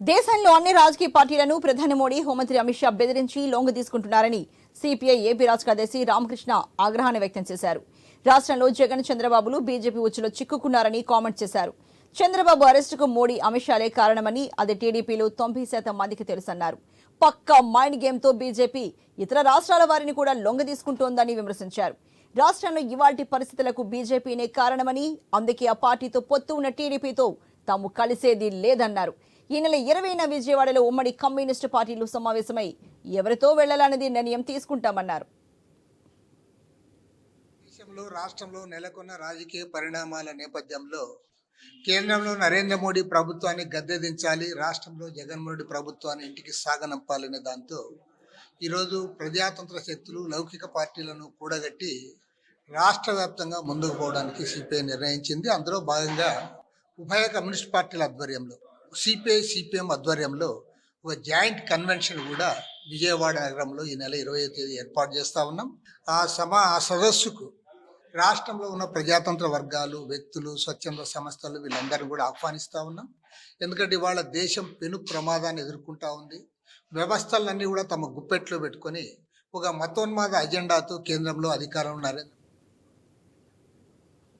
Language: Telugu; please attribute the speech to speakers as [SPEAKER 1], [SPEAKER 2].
[SPEAKER 1] దేశంలో అన్ని రాజకీయ పార్టీలను ప్రధాని మోడీ హోంమంత్రి అమిత్ షా బెదిరించి లొంగ తీసుకుంటున్నారని సిపిఐ ఏపీ రాష్ట్ర కార్యదర్శి రామకృష్ణ ఆగ్రహాన్ని వ్యక్తం చేశారు. రాష్ట్రంలో జగన్ చంద్రబాబులు బీజేపీ ఉచ్చులో చిక్కుకున్నారని కామెంట్ చేశారు. చంద్రబాబు అరెస్టుకు మోడీ అమిత్ షాలే కారణమని అది టీడీపీలో తొంభై శాతం మందికి తెలుసన్నారు. పక్కా మైండ్ గేమ్తో బీజేపీ ఇతర రాష్ట్రాల వారిని కూడా లొంగ తీసుకుంటోందని విమర్శించారు. రాష్ట్రంలో ఇవాటి పరిస్థితులకు బీజేపీనే కారణమని అందుకే ఆ పార్టీతో పొత్తు ఉన్న టీడీపీతో తాము కలిసేది లేదన్నారు. ఈ నెల ఇరవైన విజయవాడలో ఉమ్మడి కమ్యూనిస్టు పార్టీలు సమావేశమై ఎవరితో వెళ్ళాలనేది నిర్ణయం తీసుకుంటామన్నారు.
[SPEAKER 2] దేశంలో రాష్ట్రంలో నెలకొన్న రాజకీయ పరిణామాల నేపథ్యంలో కేంద్రంలో నరేంద్ర మోడీ ప్రభుత్వాన్ని గద్దెదించాలి రాష్ట్రంలో జగన్మోహన్ రెడ్డి ప్రభుత్వాన్ని ఇంటికి సాగనంపాలనే దాంతో ఈరోజు ప్రజాతంత్ర శక్తులు లౌకిక పార్టీలను కూడగట్టి రాష్ట్ర వ్యాప్తంగా ముందుకు పోవడానికి సిపిఐ నిర్ణయించింది. అందులో భాగంగా ఉభయ కమ్యూనిస్ట్ పార్టీల ఆధ్వర్యంలో సిపిఐ సిపిఎం ఆధ్వర్యంలో ఒక జాయింట్ కన్వెన్షన్ కూడా విజయవాడ నగరంలో ఈ నెల ఇరవై తేదీ ఏర్పాటు చేస్తా ఉన్నాం. ఆ సమా ఆ సదస్సుకు రాష్ట్రంలో ఉన్న ప్రజాతంత్ర వర్గాలు వ్యక్తులు స్వచ్ఛంద సంస్థలు వీళ్ళందరినీ కూడా ఆహ్వానిస్తూ ఉన్నాం. ఎందుకంటే ఇవాళ దేశం పెను ప్రమాదాన్ని ఎదుర్కొంటా ఉంది. వ్యవస్థలన్నీ కూడా తమ గుప్పెట్లో పెట్టుకొని ఒక మతోన్మాద అజెండాతో కేంద్రంలో అధికారంలో నరేంద్ర